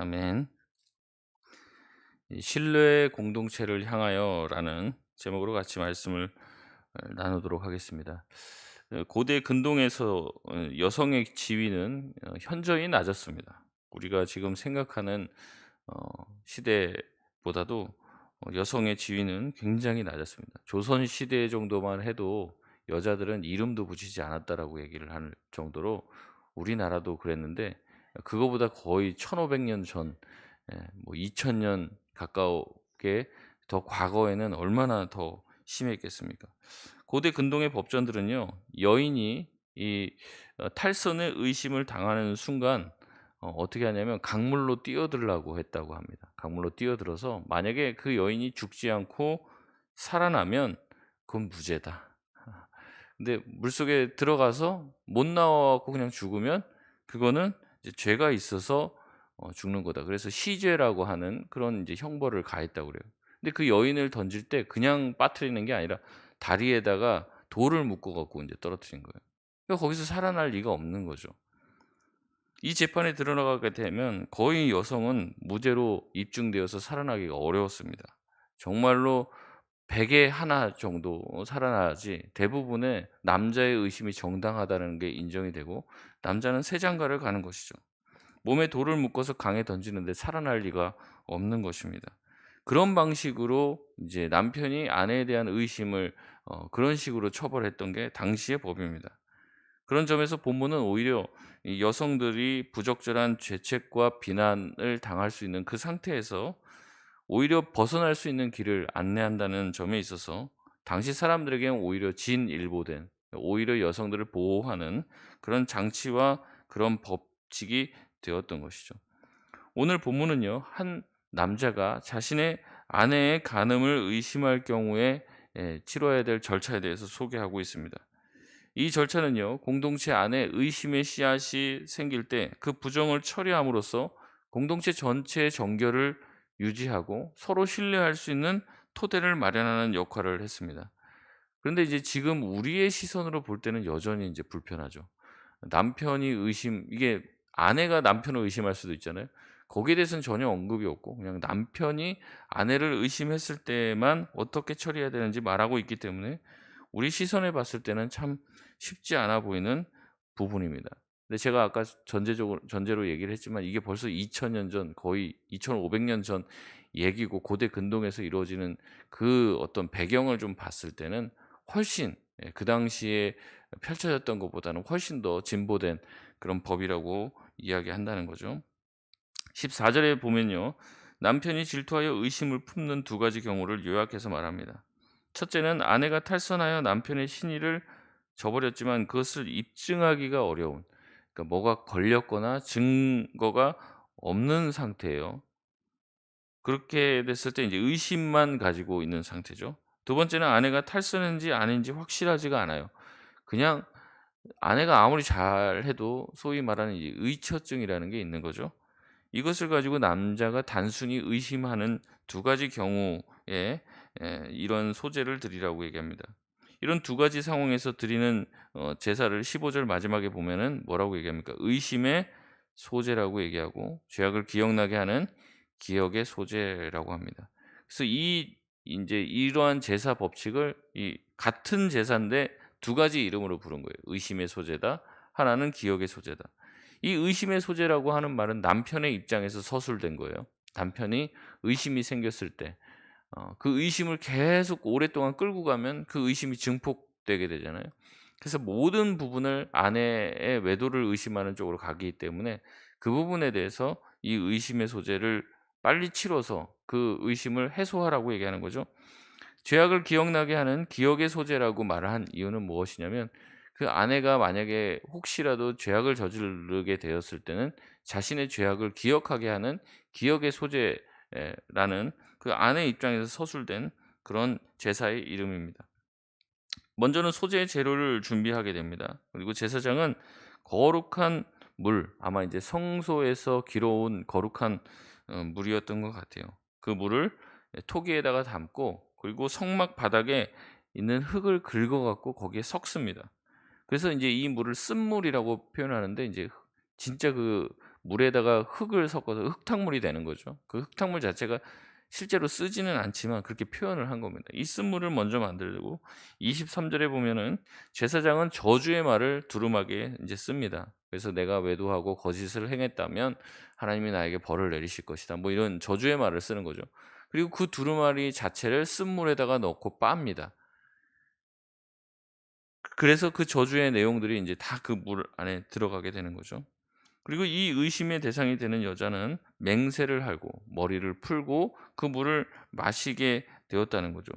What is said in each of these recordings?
아멘. 이 신뢰의 공동체를 향하여라는 제목으로 같이 말씀을 어, 나누도록 하겠습니다. 어, 고대 근동에서 어, 여성의 지위는 어, 현저히 낮았습니다. 우리가 지금 생각하는 어, 시대보다도 어, 여성의 지위는 굉장히 낮았습니다. 조선 시대 정도만 해도 여자들은 이름도 붙이지 않았다라고 얘기를 할 정도로 우리나라도 그랬는데 그거보다 거의 1500년 전, 예, 뭐 2000년 가까우게 더 과거에는 얼마나 더 심했겠습니까? 고대 근동의 법전들은요, 여인이 이 어, 탈선의 의심을 당하는 순간 어, 어떻게 하냐면 강물로 뛰어들라고 했다고 합니다. 강물로 뛰어들어서 만약에 그 여인이 죽지 않고 살아나면 그건 무죄다. 근데 물속에 들어가서 못 나와갖고 그냥 죽으면 그거는 죄가 있어서 어, 죽는 거다. 그래서 시죄라고 하는 그런 이제 형벌을 가했다고 그래요. 근데 그 여인을 던질 때 그냥 빠뜨리는 게 아니라 다리에다가 돌을 묶어 갖고 이제 떨어뜨린 거예요. 그러니까 거기서 살아날 리가 없는 거죠. 이 재판에 드러나게 되면 거의 여성은 무죄로 입증되어서 살아나기가 어려웠습니다. 정말로 100에 하나 정도 살아나지 대부분의 남자의 의심이 정당하다는 게 인정이 되고 남자는 새 장가를 가는 것이죠. 몸에 돌을 묶어서 강에 던지는데 살아날 리가 없는 것입니다. 그런 방식으로 이제 남편이 아내에 대한 의심을 어, 그런 식으로 처벌했던 게 당시의 법입니다. 그런 점에서 본문은 오히려 이 여성들이 부적절한 죄책과 비난을 당할 수 있는 그 상태에서 오히려 벗어날 수 있는 길을 안내한다는 점에 있어서 당시 사람들에게는 오히려 진일보된 오히려 여성들을 보호하는 그런 장치와 그런 법칙이 되었던 것이죠. 오늘 본문은요, 한 남자가 자신의 아내의 간음을 의심할 경우에 예, 치러야 될 절차에 대해서 소개하고 있습니다. 이 절차는요, 공동체 안에 의심의 씨앗이 생길 때 그 부정을 처리함으로써 공동체 전체의 정결을 유지하고 서로 신뢰할 수 있는 토대를 마련하는 역할을 했습니다. 그런데 이제 지금 우리의 시선으로 볼 때는 여전히 이제 불편하죠. 남편이 의심, 이게 아내가 남편을 의심할 수도 있잖아요. 거기에 대해서는 전혀 언급이 없고 그냥 남편이 아내를 의심했을 때만 어떻게 처리해야 되는지 말하고 있기 때문에 우리 시선에 봤을 때는 참 쉽지 않아 보이는 부분입니다. 근데 제가 아까 전제적으로 전제로 얘기를 했지만 이게 벌써 2000년 전 거의 2500년 전 얘기고 고대 근동에서 이루어지는 그 어떤 배경을 좀 봤을 때는 훨씬 예, 그 당시에 펼쳐졌던 것보다는 훨씬 더 진보된 그런 법이라고 이야기한다는 거죠. 14절에 보면요. 남편이 질투하여 의심을 품는 두 가지 경우를 요약해서 말합니다. 첫째는 아내가 탈선하여 남편의 신의를 저버렸지만 그것을 입증하기가 어려운 그러니까 뭐가 걸렸거나 증거가 없는 상태예요. 그렇게 됐을 때 이제 의심만 가지고 있는 상태죠. 두 번째는 아내가 탈선인지 아닌지 확실하지가 않아요. 그냥 아내가 아무리 잘해도 소위 말하는 이 의처증이라는 게 있는 거죠. 이것을 가지고 남자가 단순히 의심하는 두 가지 경우에 에, 이런 소재를 드리라고 얘기합니다. 이런 두 가지 상황에서 드리는 어, 제사를 15절 마지막에 보면은 뭐라고 얘기합니까? 의심의 소재라고 얘기하고 죄악을 기억나게 하는 기억의 소재라고 합니다. 그래서 이 이제 이러한 제사 법칙을 이 같은 제사인데 두 가지 이름으로 부른 거예요. 의심의 소재다. 하나는 기억의 소재다. 이 의심의 소재라고 하는 말은 남편의 입장에서 서술된 거예요. 남편이 의심이 생겼을 때, 어, 그 의심을 계속 오랫동안 끌고 가면 그 의심이 증폭되게 되잖아요. 그래서 모든 부분을 아내의 외도를 의심하는 쪽으로 가기 때문에 그 부분에 대해서 이 의심의 소재를 빨리 치러서 그 의심을 해소하라고 얘기하는 거죠. 죄악을 기억나게 하는 기억의 소재라고 말을 한 이유는 무엇이냐면 그 아내가 만약에 혹시라도 죄악을 저지르게 되었을 때는 자신의 죄악을 기억하게 하는 기억의 소재라는 그 아내 입장에서 서술된 그런 제사의 이름입니다. 먼저는 소재의 재료를 준비하게 됩니다. 그리고 제사장은 거룩한 물, 아마 이제 성소에서 길어온 거룩한 어, 물이었던 것 같아요. 그 물을 토기에다가 담고 그리고 성막 바닥에 있는 흙을 긁어 갖고 거기에 섞습니다. 그래서 이제 이 물을 쓴물이라고 표현하는데 이제 진짜 그 물에다가 흙을 섞어서 흙탕물이 되는 거죠. 그 흙탕물 자체가 실제로 쓰지는 않지만 그렇게 표현을 한 겁니다. 이 쓴물을 먼저 만들고 23절에 보면은 제사장은 저주의 말을 두루마기에 이제 씁니다. 그래서 내가 외도하고 거짓을 행했다면 하나님이 나에게 벌을 내리실 것이다. 뭐 이런 저주의 말을 쓰는 거죠. 그리고 그 두루마리 자체를 쓴물에다가 넣고 빱니다. 그래서 그 저주의 내용들이 이제 다 그 물 안에 들어가게 되는 거죠. 그리고 이 의심의 대상이 되는 여자는 맹세를 하고 머리를 풀고 그 물을 마시게 되었다는 거죠.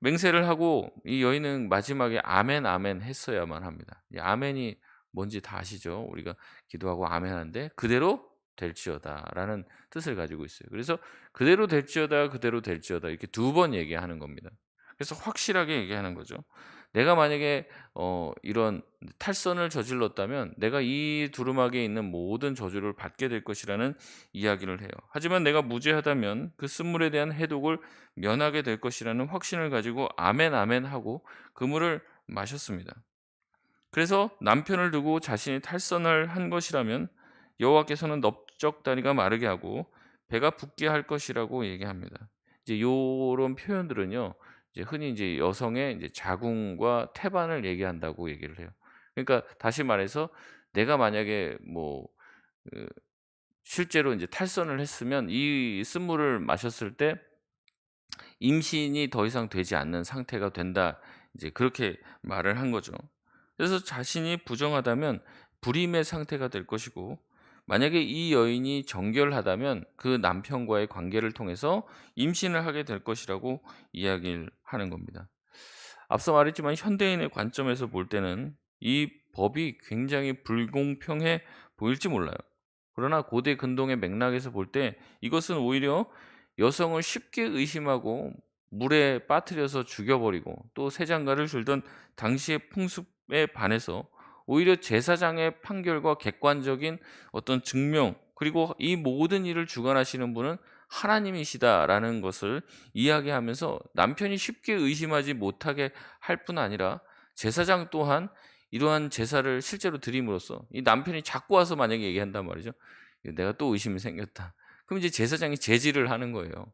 맹세를 하고 이 여인은 마지막에 아멘 아멘 했어야만 합니다. 이 아멘이 뭔지 다 아시죠? 우리가 기도하고 아멘하는데 그대로 될지어다라는 뜻을 가지고 있어요. 그래서 그대로 될지어다 그대로 될지어다 이렇게 두 번 얘기하는 겁니다. 그래서 확실하게 얘기하는 거죠. 내가 만약에 어 이런 탈선을 저질렀다면 내가 이 두루마기에 있는 모든 저주를 받게 될 것이라는 이야기를 해요. 하지만 내가 무죄하다면 그 쓴물에 대한 해독을 면하게 될 것이라는 확신을 가지고 아멘 아멘 하고 그 물을 마셨습니다. 그래서 남편을 두고 자신이 탈선을 한 것이라면 여호와께서는 넓적다리가 마르게 하고 배가 붓게 할 것이라고 얘기합니다. 이제 요런 표현들은요. 이제 흔히 이제 여성의 이제 자궁과 태반을 얘기한다고 얘기를 해요. 그러니까 다시 말해서 내가 만약에 뭐 그 실제로 이제 탈선을 했으면 이 쓴물을 마셨을 때 임신이 더 이상 되지 않는 상태가 된다. 이제 그렇게 말을 한 거죠. 그래서 자신이 부정하다면 불임의 상태가 될 것이고 만약에 이 여인이 정결하다면 그 남편과의 관계를 통해서 임신을 하게 될 것이라고 이야기를 하는 겁니다. 앞서 말했지만 현대인의 관점에서 볼 때는 이 법이 굉장히 불공평해 보일지 몰라요. 그러나 고대 근동의 맥락에서 볼 때 이것은 오히려 여성을 쉽게 의심하고 물에 빠뜨려서 죽여버리고 또 새장가를 줄던 당시의 풍습에 반해서 오히려 제사장의 판결과 객관적인 어떤 증명 그리고 이 모든 일을 주관하시는 분은 하나님이시다라는 것을 이야기하면서 남편이 쉽게 의심하지 못하게 할 뿐 아니라 제사장 또한 이러한 제사를 실제로 드림으로써 이 남편이 자꾸 와서 만약에 얘기한단 말이죠. 내가 또 의심이 생겼다. 그럼 이제 제사장이 제지를 하는 거예요.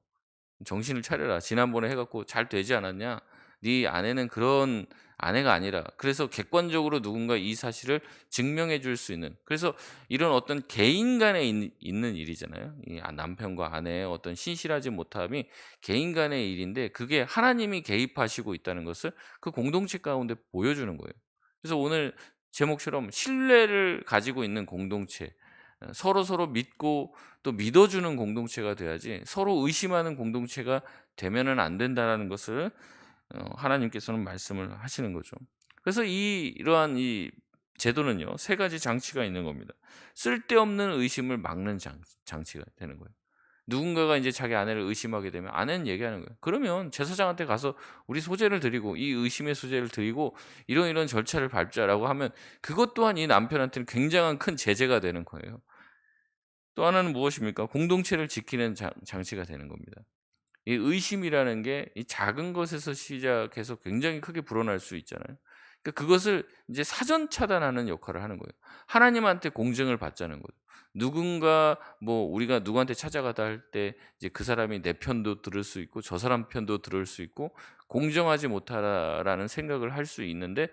정신을 차려라. 지난번에 해갖고 잘 되지 않았냐? 네 아내는 그런 아내가 아니라 그래서 객관적으로 누군가 이 사실을 증명해 줄 수 있는 그래서 이런 어떤 개인 간에 있 는 일이잖아요. 이 아, 남편과 아내의 어떤 신실하지 못함이 개인 간의 일인데 그게 하나님이 개입하시고 있다는 것을 그 공동체 가운데 보여주는 거예요. 그래서 오늘 제목처럼 신뢰를 가지고 있는 공동체 서로 서로 믿고 또 믿어주는 공동체가 돼야지 서로 의심하는 공동체가 되면은 안 된다라는 것을 어, 하나님께서는 말씀을 하시는 거죠. 그래서 이 이러한 이 제도는요 세 가지 장치가 있는 겁니다. 쓸데없는 의심을 막는 장, 장치가 되는 거예요. 누군가가 이제 자기 아내를 의심하게 되면 아내는 얘기하는 거예요. 그러면 제사장한테 가서 우리 소재를 드리고 이 의심의 소재를 드리고 이런 이런 절차를 밟자라고 하면 그것 또한 이 남편한테는 굉장한 큰 제재가 되는 거예요. 또 하나는 무엇입니까? 공동체를 지키는 장, 장치가 되는 겁니다. 이 의심이라는 게 이 작은 것에서 시작해서 굉장히 크게 불어날 수 있잖아요. 그러니까 그것을 이제 사전 차단하는 역할을 하는 거예요. 하나님한테 공증을 받자는 거죠. 누군가 뭐 우리가 누구한테 찾아가다 할 때 이제 그 사람이 내 편도 들을 수 있고 저 사람 편도 들을 수 있고 공정하지 못하라는 생각을 할 수 있는데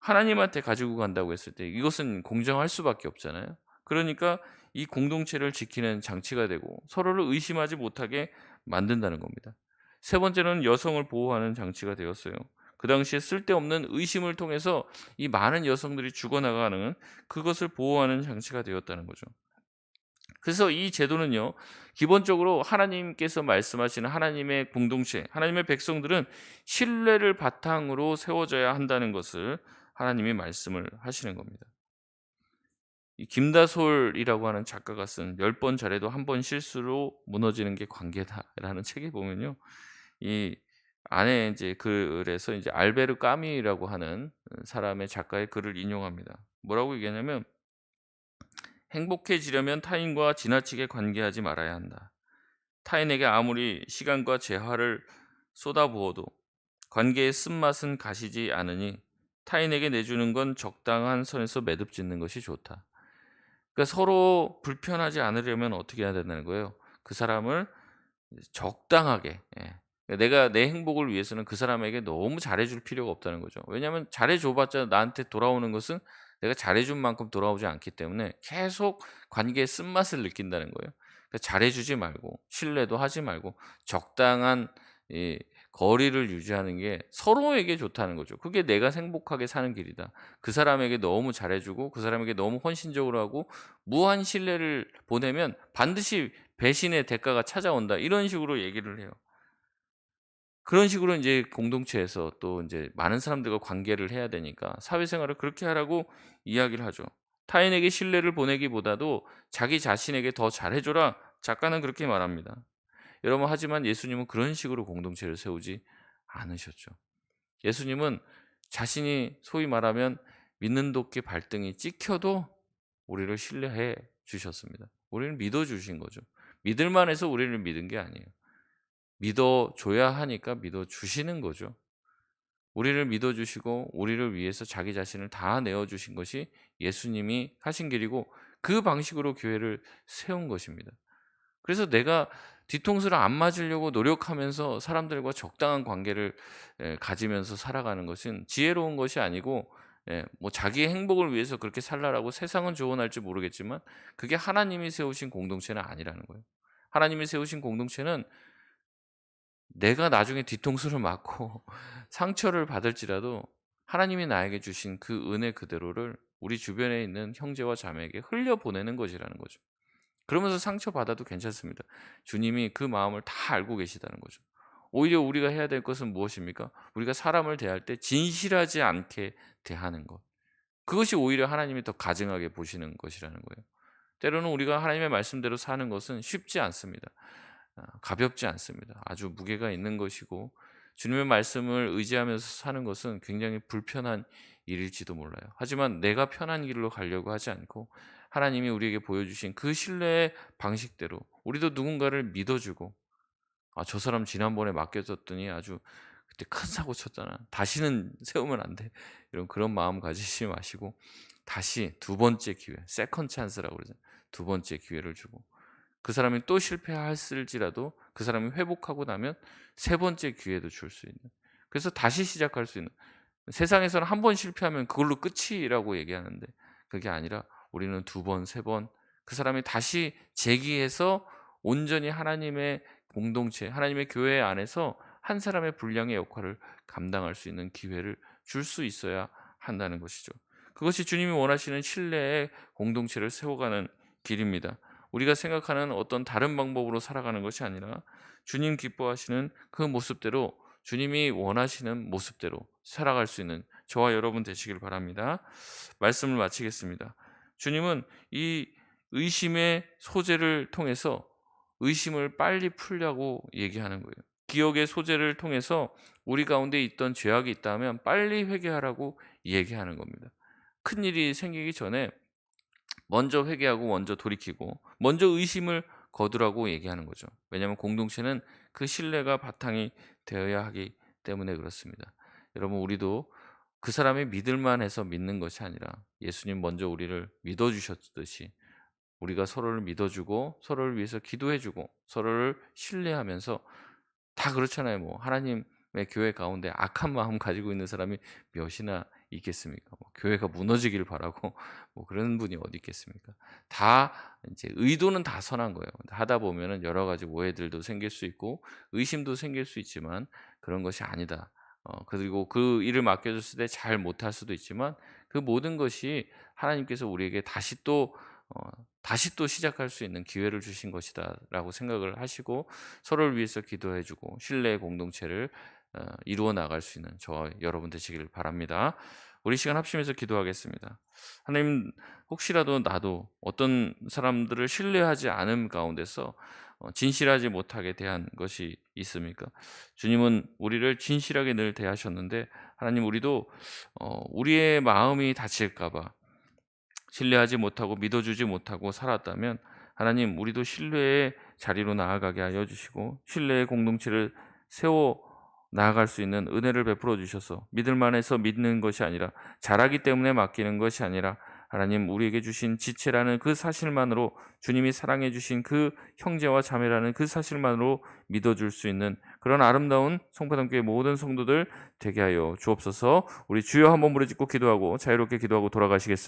하나님한테 가지고 간다고 했을 때 이것은 공정할 수밖에 없잖아요. 그러니까 이 공동체를 지키는 장치가 되고 서로를 의심하지 못하게 만든다는 겁니다. 세 번째는 여성을 보호하는 장치가 되었어요. 그 당시에 쓸데없는 의심을 통해서 이 많은 여성들이 죽어나가는 그것을 보호하는 장치가 되었다는 거죠. 그래서 이 제도는요, 기본적으로 하나님께서 말씀하시는 하나님의 공동체, 하나님의 백성들은 신뢰를 바탕으로 세워져야 한다는 것을 하나님이 말씀을 하시는 겁니다. 김다솔이라고 하는 작가가 쓴 열 번 잘해도 한 번 실수로 무너지는 게 관계다라는 책에 보면요. 이 안에 이제 글에서 이제 알베르 까미라고 하는 사람의 작가의 글을 인용합니다. 뭐라고 얘기하냐면 행복해지려면 타인과 지나치게 관계하지 말아야 한다. 타인에게 아무리 시간과 재화를 쏟아부어도 관계의 쓴맛은 가시지 않으니 타인에게 내주는 건 적당한 선에서 매듭 짓는 것이 좋다. 그러니까 서로 불편하지 않으려면 어떻게 해야 된다는 거예요? 그 사람을 적당하게 예. 내가 내 행복을 위해서는 그 사람에게 너무 잘해 줄 필요가 없다는 거죠. 왜냐하면 잘해 줘 봤자 나한테 돌아오는 것은 내가 잘해 준 만큼 돌아오지 않기 때문에 계속 관계의 쓴맛을 느낀다는 거예요. 그러니까 잘해 주지 말고 신뢰도 하지 말고 적당한 이 거리를 유지하는 게 서로에게 좋다는 거죠. 그게 내가 행복하게 사는 길이다. 그 사람에게 너무 잘해 주고 그 사람에게 너무 헌신적으로 하고 무한 신뢰를 보내면 반드시 배신의 대가가 찾아온다. 이런 식으로 얘기를 해요. 그런 식으로 인제 공동체에서 또 인제 많은 사람들과 관계를 해야 되니까 사회생활을 그렇게 하라고 이야기를 하죠. 타인에게 신뢰를 보내기보다도 자기 자신에게 더 잘해 줘라. 작가는 그렇게 말합니다. 여러분 하지만 예수님은 그런 식으로 공동체를 세우지 않으셨죠. 예수님은 자신이 소위 말하면 믿는 도끼 발등이 찍혀도 우리를 신뢰해 주셨습니다. 우리를 믿어 주신 거죠. 믿을 만해서 우리를 믿은 게 아니에요. 믿어 줘야 하니까 믿어 주시는 거죠. 우리를 믿어 주시고 우리를 위해서 자기 자신을 다 내어 주신 것이 예수님이 하신 길이고 그 방식으로 교회를 세운 것입니다. 그래서 내가 뒤통수를 안 맞으려고 노력하면서 사람들과 적당한 관계를 예, 가지면서 살아가는 것은 지혜로운 것이 아니고 예, 뭐 자기의 행복을 위해서 그렇게 살라라고 세상은 조언할지 모르겠지만 그게 하나님이 세우신 공동체는 아니라는 거예요. 하나님이 세우신 공동체는 내가 나중에 뒤통수를 맞고 상처를 받을지라도 하나님이 나에게 주신 그 은혜 그대로를 우리 주변에 있는 형제와 자매에게 흘려 보내는 것이라는 거죠. 그러면서 상처받아도 괜찮습니다. 주님이 그 마음을 다 알고 계시다는 거죠. 오히려 우리가 해야 될 것은 무엇입니까? 우리가 사람을 대할 때 진실하지 않게 대하는 것. 그것이 오히려 하나님이 더 가증하게 보시는 것이라는 거예요. 때로는 우리가 하나님의 말씀대로 사는 것은 쉽지 않습니다. 아, 가볍지 않습니다. 아주 무게가 있는 것이고 주님의 말씀을 의지하면서 사는 것은 굉장히 불편한 일일지도 몰라요. 하지만 내가 편한 길로 가려고 하지 않고 하나님이 우리에게 보여주신 그 신뢰의 방식대로 우리도 누군가를 믿어주고 아, 저 사람 지난번에 맡겨줬더니 아주 그때 큰 사고 쳤잖아. 다시는 세우면 안 돼. 이런 그런 마음 가지지 마시고 다시 두 번째 기회, 세컨 찬스라고 그러죠. 두 번째 기회를 주고 그 사람이 또 실패했을지라도 그 사람이 회복하고 나면 세 번째 기회도 줄 수 있는. 그래서 다시 시작할 수 있는. 세상에서는 한 번 실패하면 그걸로 끝이라고 얘기하는데 그게 아니라 우리는 두 번, 세 번 그 사람이 다시 재기해서 온전히 하나님의 공동체, 하나님의 교회 안에서 한 사람의 분량의 역할을 감당할 수 있는 기회를 줄 수 있어야 한다는 것이죠. 그것이 주님이 원하시는 신뢰의 공동체를 세워가는 길입니다. 우리가 생각하는 어떤 다른 방법으로 살아가는 것이 아니라 주님 기뻐하시는 그 모습대로 주님이 원하시는 모습대로 살아갈 수 있는 저와 여러분 되시길 바랍니다. 말씀을 마치겠습니다. 주님은 이 의심의 소재를 통해서 의심을 빨리 풀려고 얘기하는 거예요. 기억의 소재를 통해서 우리 가운데 있던 죄악이 있다면 빨리 회개하라고 얘기하는 겁니다. 큰 일이 생기기 전에 먼저 회개하고 먼저 돌이키고 먼저 의심을 거두라고 얘기하는 거죠. 왜냐하면 공동체는 그 신뢰가 바탕이 되어야 하기 때문에 그렇습니다. 여러분 우리도 그 사람이 믿을만 해서 믿는 것이 아니라 예수님 먼저 우리를 믿어 주셨듯이 우리가 서로를 믿어주고 서로를 위해서 기도해주고 서로를 신뢰하면서 다 그렇잖아요. 뭐 하나님의 교회 가운데 악한 마음 가지고 있는 사람이 몇이나 있겠습니까? 뭐 교회가 무너지길 바라고 뭐 그런 분이 어디 있겠습니까? 다 이제 의도는 다 선한 거예요. 하다 보면은 여러 가지 오해들도 생길 수 있고 의심도 생길 수 있지만 그런 것이 아니다. 어, 그리고 그 일을 맡겨줬을 때 잘 못할 수도 있지만 그 모든 것이 하나님께서 우리에게 다시 또 어, 다시 또 시작할 수 있는 기회를 주신 것이다라고 생각을 하시고 서로를 위해서 기도해주고 신뢰의 공동체를 어, 이루어 나갈 수 있는 저와 여러분 되시길 바랍니다. 우리 시간 합심해서 기도하겠습니다. 하나님 혹시라도 나도 어떤 사람들을 신뢰하지 않음 가운데서 어, 진실하지 못하게 대한 것이 있습니까? 주님은 우리를 진실하게 늘 대하셨는데 하나님 우리도 어, 우리의 마음이 다칠까봐 신뢰하지 못하고 믿어주지 못하고 살았다면 하나님 우리도 신뢰의 자리로 나아가게 하여 주시고 신뢰의 공동체를 세워 나아갈 수 있는 은혜를 베풀어 주셔서 믿을 만해서 믿는 것이 아니라 잘하기 때문에 맡기는 것이 아니라 하나님 우리에게 주신 지체라는 그 사실만으로 주님이 사랑해 주신 그 형제와 자매라는 그 사실만으로 믿어줄 수 있는 그런 아름다운 성파당교회 모든 성도들 되게 하여 주옵소서. 우리 주여 한번 부르짖고 기도하고 자유롭게 기도하고 돌아가시겠습니다.